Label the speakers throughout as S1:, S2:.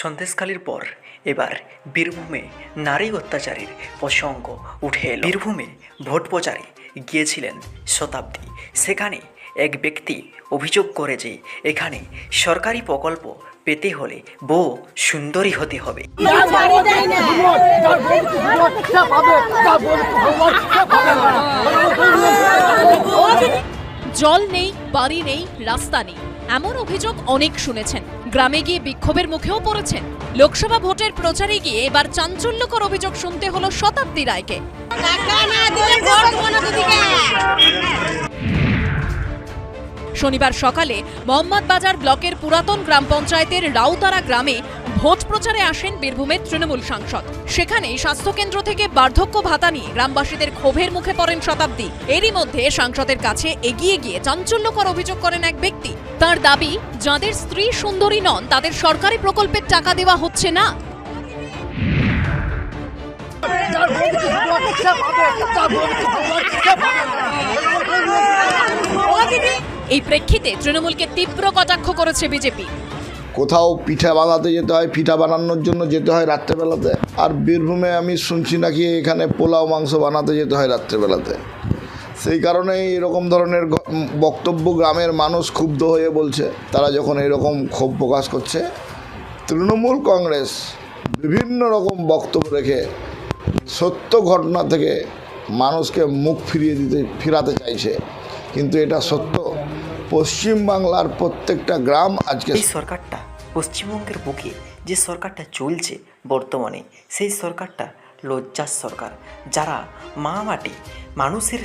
S1: সন্দেশখালির পর এবার বীরভূমে নারী অত্যাচারের প্রসঙ্গ উঠে এলো। বীরভূমে ভোট প্রচারে গিয়েছিলেন শতাব্দী। সেখানে এক ব্যক্তি অভিযোগ করে যে এখানে সরকারি প্রকল্প পেতে হলে বউ সুন্দরী হতে হবে।
S2: জল নেই, বাড়ি নেই, রাস্তা নেই। এমন অভিযোগ অনেক শুনেছেন। গ্রামে গিয়ে বিক্ষোভের মুখেও পড়েছেন। লোকসভা ভোটের প্রচারে গিয়ে এবার চাঞ্চল্যকর অভিযোগ শুনতে হলো শতাব্দী রায়কে। শনিবার সকালে মোহাম্মদ বাজার ব্লকের পুরাতন গ্রাম পঞ্চায়েতের রাউতারা গ্রামে ভোট প্রচারে আসেন বীরভূমের তৃণমূল সাংসদ। সেখানে স্বাস্থ্যকেন্দ্র থেকে বার্ধক্য ভাতা নিয়ে গ্রামবাসীদের ক্ষোভের মুখে পড়েন শতাব্দী। এরই মধ্যে সাংসদের কাছে এগিয়ে গিয়ে চাঞ্চল্যকর অভিযোগ করেন এক ব্যক্তি। তার দাবি, যাদের স্ত্রী সুন্দরী নন, তাদের সরকারি প্রকল্পের টাকা দেওয়া হচ্ছে না। এই প্রেক্ষিতে তৃণমূলকে তীব্র কটাক্ষ করেছে বিজেপি।
S3: কোথাও পিঠা বানাতে যেতে হয়, পিঠা বানানোর জন্য যেতে হয় রাত্রেবেলাতে। আর বীরভূমে আমি শুনছি নাকি এখানে পোলাও, মাংস বানাতে যেতে হয় রাত্রেবেলাতে। সেই কারণেই এরকম ধরনের বক্তব্য গ্রামের মানুষ ক্ষুব্ধ হয়ে বলছে, তারা যখন এরকম ক্ষোভ প্রকাশ করছে, তৃণমূল কংগ্রেস বিভিন্ন রকম বক্তব্য রেখে সত্য ঘটনা থেকে মানুষকে মুখ ফিরিয়ে দিতে, ফিরাতে চাইছে। কিন্তু এটা সত্য পশ্চিমবাংলার প্রত্যেকটা গ্রাম আজকে
S1: এই সরকারটা পশ্চিমবঙ্গের বুকে যে সরকারটা চলছে বর্তমানে, সেই সরকারটা লজ্জার সরকার। যারা মা মাটি মানুষের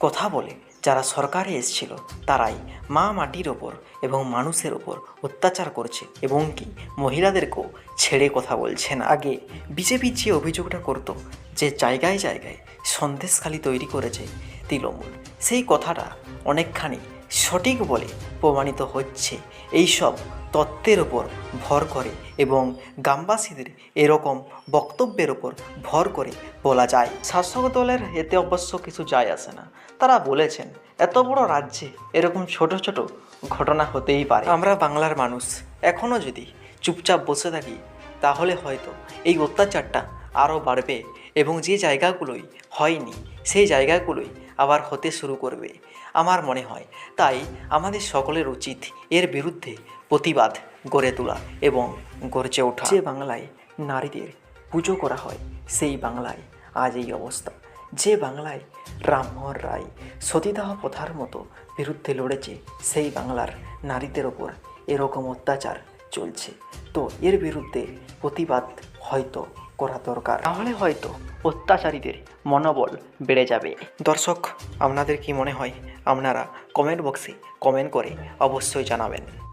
S1: কথা বলে, যারা সরকারে এসেছিল, তারাই মা মাটির ওপর এবং মানুষের ওপর অত্যাচার করছে এবং কি মহিলাদেরকেও ছেড়ে কথা বলছেন। আগে বিজেপি যে অভিযোগটা করতো, যে জায়গায় জায়গায় সন্দেশখালি তৈরি করেছে তৃণমূল, সেই কথাটা অনেকখানি সঠিক বলে প্রমাণিত হচ্ছে। এইসব তত্ত্বের ওপর ভর করে এবং গ্রামবাসীদের এরকম বক্তব্যের ওপর ভর করে বলা যায়। শাসক দলের এতে অবশ্য কিছু যায় আসে না। তারা বলেছেন, এত বড় রাজ্যে এরকম ছোট ছোট ঘটনা হতেই পারে। আমরা বাংলার মানুষ। এখনও যদি চুপচাপ বসে থাকি, তাহলে হয়তো এই অত্যাচারটা আরও বাড়বে এবং যে জায়গাগুলোই হয়নি, সেই জায়গাগুলোই আবার হতে শুরু করবে। আমার মনে হয় তাই আমাদের সকলের উচিত এর বিরুদ্ধে প্রতিবাদ গড়ে তোলা এবং গর্জে ওঠা। যে বাংলায় নারীদের পুজো করা হয়, সেই বাংলায় আজ এই অবস্থা। যে বাংলায় রামমোহন রায় সতীদাহ প্রথার মতো বিরুদ্ধে লড়েছে, সেই বাংলার নারীদের ওপর এরকম অত্যাচার চলছে। তো এর বিরুদ্ধে প্রতিবাদ হয়তো করা দরকার। তাহলে হয়তো অত্যাচারীদের মনোবল বেড়ে যাবে। দর্শক আপনাদের কি মনে হয়? আপনারা কমেন্ট বক্সে কমেন্ট করে অবশ্যই জানাবেন।